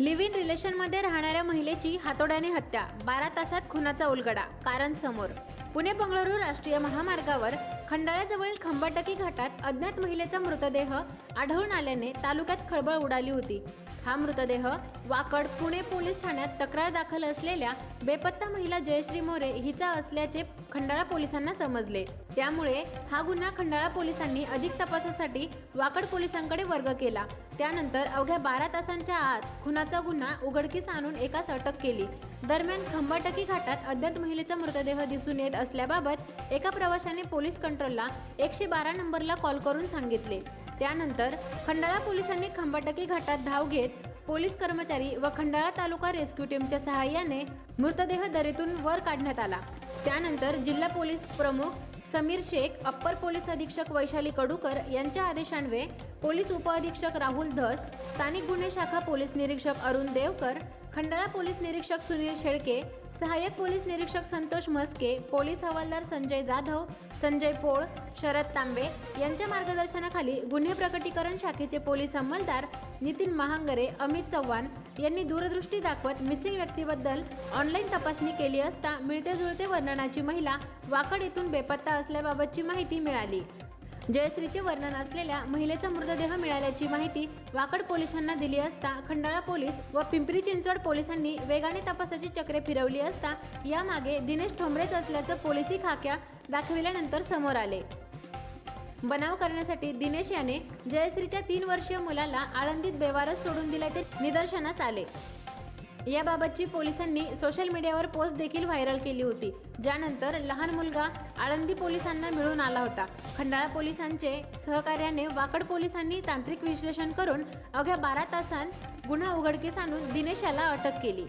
Live in रिलेशनमध्ये राहणाऱ्या महिलेची हातोड्याने हत्या बारा तासात खुनाचा उलगडा कारण समोर पुणे बंगळुरू राष्ट्रीय महामार्गावर खंडाळ्याजवळील खंबाटकी घाटात अज्ञात महिलेचा मृतदेह आढळून आल्याने तालुक्यात खळबळ उडाली होती. हा मृतदेह वाकड पुणे पोलीस ठाण्यात तक्रार दाखल असलेल्या बेपत्ता महिला जयश्री मोरे हिचा असल्याचे खंडाळा पोलिसांना समजले. त्यामुळे हा गुन्हा खंडाळा पोलिसांनी अधिक तपासासाठी वाकड पोलिसांकडे वर्ग केला. त्यानंतर अवघ्या बारा तासांच्या आत खुनाचा गुन्हा उघडकीस आणून एकास अटक केली. दरम्यान खंबाटकी घाटात अज्ञात महिलेचा मृतदेह दिसून येत असल्याबाबत एका प्रवाशाने पोलीस कंट्रोलला एकशे बारा नंबरला कॉल करून सांगितले. त्यानंतर खंडाळा पोलिसांनी खंबाटकी घाटात धाव घेत पोलीस कर्मचारी व खंडाळा तालुका रेस्क्यू टीमच्या सहाय्याने मृतदेह दरीतून वर काढण्यात आला. त्यानंतर जिल्हा पोलीस प्रमुख समीर शेख अप्पर पोलीस अधीक्षक वैशाली कडूकर यांच्या आदेशान्वये पोलीस उपअधीक्षक राहुल धस स्थानिक गुन्हे शाखा पोलीस निरीक्षक अरुण देवकर खंडाळा पोलीस निरीक्षक सुनील शेळके सहाय्यक पोलीस निरीक्षक संतोष मस्के पोलीस हवालदार संजय जाधव संजय पोळ शरद तांबे यांच्या मार्गदर्शनाखाली गुन्हे प्रकटीकरण शाखेचे पोलीस अंमलदार नितीन महांगरे अमित चव्हाण यांनी दूरदृष्टी दाखवत मिसिंग व्यक्तीबद्दल ऑनलाईन तपासणी केली असता मिळते जुळते वर्णनाची महिला वाकड येथून बेपत्ता असल्याबाबतची माहिती मिळाली. जयश्रीचे वर्णन असलेल्या महिलेचा मृतदेह मिळाल्याची माहिती वाकड पोलिसांना दिली असता खंडाळा पोलीस व पिंपरी चिंचवड पोलिसांनी वेगाने तपासाची चक्रे फिरवली असता यामागे दिनेश ठोंबरेच असल्याचं पोलिसी खाक्या दाखविल्यानंतर समोर आले. बनाव करण्यासाठी दिनेश याने जयश्रीच्या तीन वर्षीय मुलाला आळंदीत बेवारस सोडून दिल्याचे निदर्शनास आले. याबाबतची पोलिसांनी सोशल मीडियावर पोस्ट देखील व्हायरल केली होती. ज्यानंतर लहान मुलगा आळंदी पोलिसांना मिळून आला होता. खंडाळा पोलिसांचे सहकार्याने वाकड पोलिसांनी तांत्रिक विश्लेषण करून अवघ्या बारा तासांत गुन्हा उघडकीस आणून दिनेश याला अटक केली.